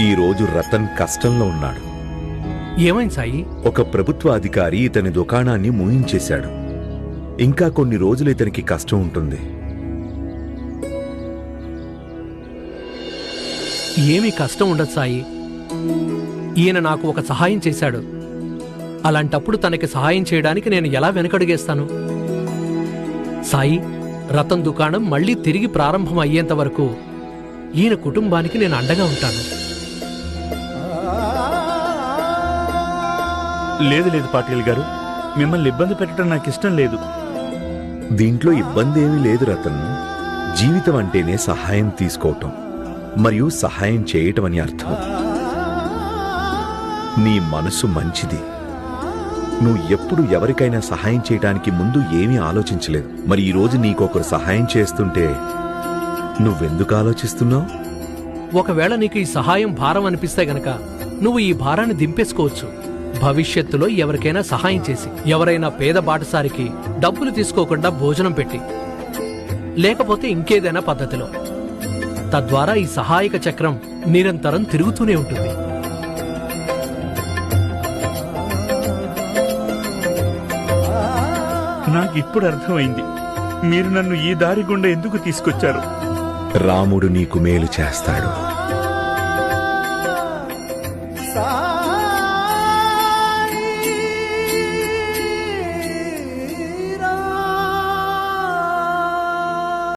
ఈ రోజు రతన్ కష్టంలో ఉన్నాడు. ఏమైంది సాయి? ఒక ప్రభుత్వ అధికారి ఇతని దుకాణాన్ని మూయించేశాడు. ఇంకా కొన్ని రోజులు ఇతనికి కష్టం ఉంటుంది. ఏమీ కష్టం ఉండదు సాయి. ఈయన నాకు ఒక సహాయం చేశాడు. అలాంటప్పుడు తనకి సహాయం చేయడానికి నేను ఎలా వెనకడుగేస్తాను? సాయి రతన్ దుకాణం మళ్ళీ తిరిగి ప్రారంభం అయ్యేంత వరకు ఈయన కుటుంబానికి నేను అండగా ఉంటాను. లేదు లేదు పాటిల్ గారు మిమ్మల్ని ఇబ్బంది పెట్టడం నాకు ఇష్టం లేదు. దీంట్లో ఇబ్బంది ఏమీ లేదు రతన్. జీవితం అంటేనే సహాయం తీసుకోవటం మరియు సహాయం చేయటం అని అర్థం. నీ మనసు మంచిది. నువ్వు ఎప్పుడు ఎవరికైనా సహాయం చేయటానికి ముందు ఏమీ ఆలోచించలేదు. మరి ఈ రోజు నీకొకరు సహాయం చేస్తుంటే నువ్వెందుకు ఆలోచిస్తున్నావు? ఒకవేళ నీకు ఈ సహాయం భారం అనిపిస్తే గనక నువ్వు ఈ భారాన్ని దింపేసుకోవచ్చు. భవిష్యత్తులో ఎవరికైనా సహాయం చేసి ఎవరైనా పేద బాటసారికి డబ్బులు తీసుకోకుండా భోజనం పెట్టి లేకపోతే ఇంకేదైనా పద్ధతిలో. తద్వారా ఈ సహాయక చక్రం నిరంతరం తిరుగుతూనే ఉంటుంది. నాకు ఇప్పుడు అర్థమైంది. మీరు నన్ను ఈ దారి గుండా ఎందుకు తీసుకొచ్చారు? రాముడు నీకు మేలు చేస్తాడు.